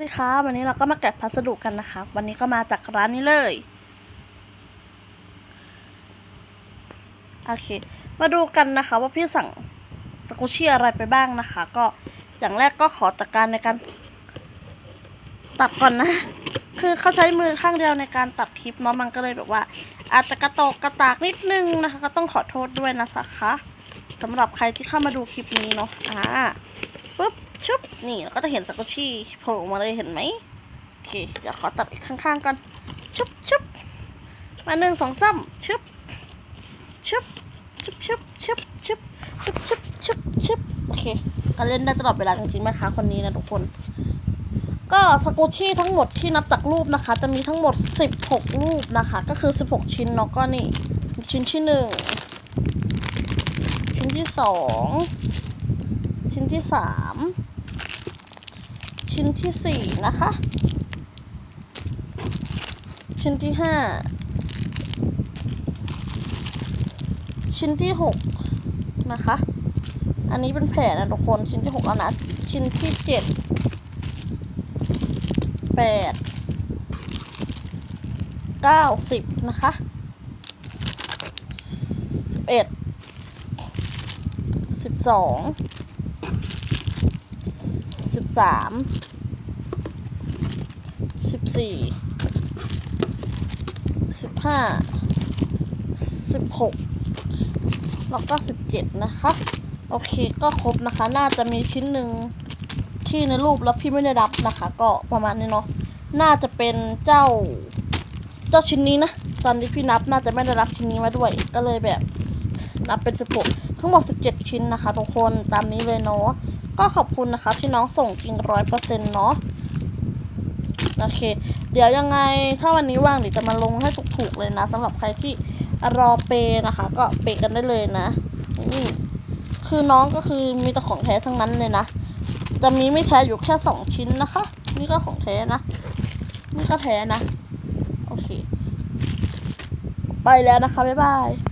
สดีค่ะวันนี้เราก็มาแกะพัสดุกันนะคะวันนี้ก็มาจากร้านนี้เลยโอเค มาดูกันนะคะ ว่าพี่สั่งสกุชี่อะไรไปบ้างนะคะ ก็อย่างแรกก็ขอจัดการในการตัดก่อนนะ คือเขาใช้มือข้างเดียวในการตัดคลิปเนาะมันก็เลยแบบว่าอาจจะกระตกกระตากนิดนึงนะคะ ก็ต้องขอโทษด้วยนะคะสำหรับใครที่เข้ามาดูคลิปนี้เนาะอ่า ปุ๊บชุบนี่เราก็จะเห็นสกุชี่โผล่มาเลยเห็นไหมโอเคเดี๋ยวขอตัดอีกข้างๆกันชุบชุบมาหนึ่งสองสามชุบชุบชุบชุบชุบชุบชุบชุบชุบชุบโอเคก็เล่นได้ตลอดเวลาจริงๆไหมคะคนนี้นะทุกคน ก็สกุชี่ทั้งหมดที่นับจากรูปนะคะ จะมีทั้งหมดสิบหกรูปนะคะ ก็คือสิบหกชิ้นเนาะก็นี่ ชิ้นที่หนึ่งชิ้นที่สอง ชิ้นที่สามชิ้นที่สี่นะคะ ชิ้นที่ห้าชิ้นที่หกนะคะ อันนี้เป็นแผลนะทุกคนชิ้นที่หกแล้วนะ ชิ้นที่เจ็ดแปดเก้าสิบนะคะสิบเอ็ดสิบสอง สามสิบสี่สิบห้าสิบหกแล้วก็สิบเจ็ดนะคะ โอเคก็ครบนะคะ น่าจะมีชิ้นหนึ่งที่ในรูปแล้วพี่ไม่ได้รับนะคะ ก็ประมาณนี้เนาะน่าจะเป็นเจ้า เจ้าชิ้นนี้นะ ตอนที่พี่นับน่าจะไม่ได้รับชิ้นนี้มาด้วย ก็เลยแบบนับเป็นสิบหกทั้งหมดสิบเจ็ดชิ้นนะคะทุกคนตามนี้เลยเนาะ ก็ขอบคุณนะคะที่น้องส่งจริงร้อยเปอร์เซ็นต์เนาะโอเค เดี๋ยวยังไงถ้าวันนี้ว่างเดี๋ยวจะมาลงให้ถูกๆเลยนะสำหรับใครที่รอเปย์นะคะ ก็เปย์กันได้เลยนะนี่คือน้องก็คือมีแต่ของแท้ทั้งนั้นเลยนะจะมีไม่แท้อยู่แค่สองชิ้นนะคะ นี่ก็ของแท้นะ นี่ก็แท้นะ โอเค ไปแล้วนะคะ บ๊ายบาย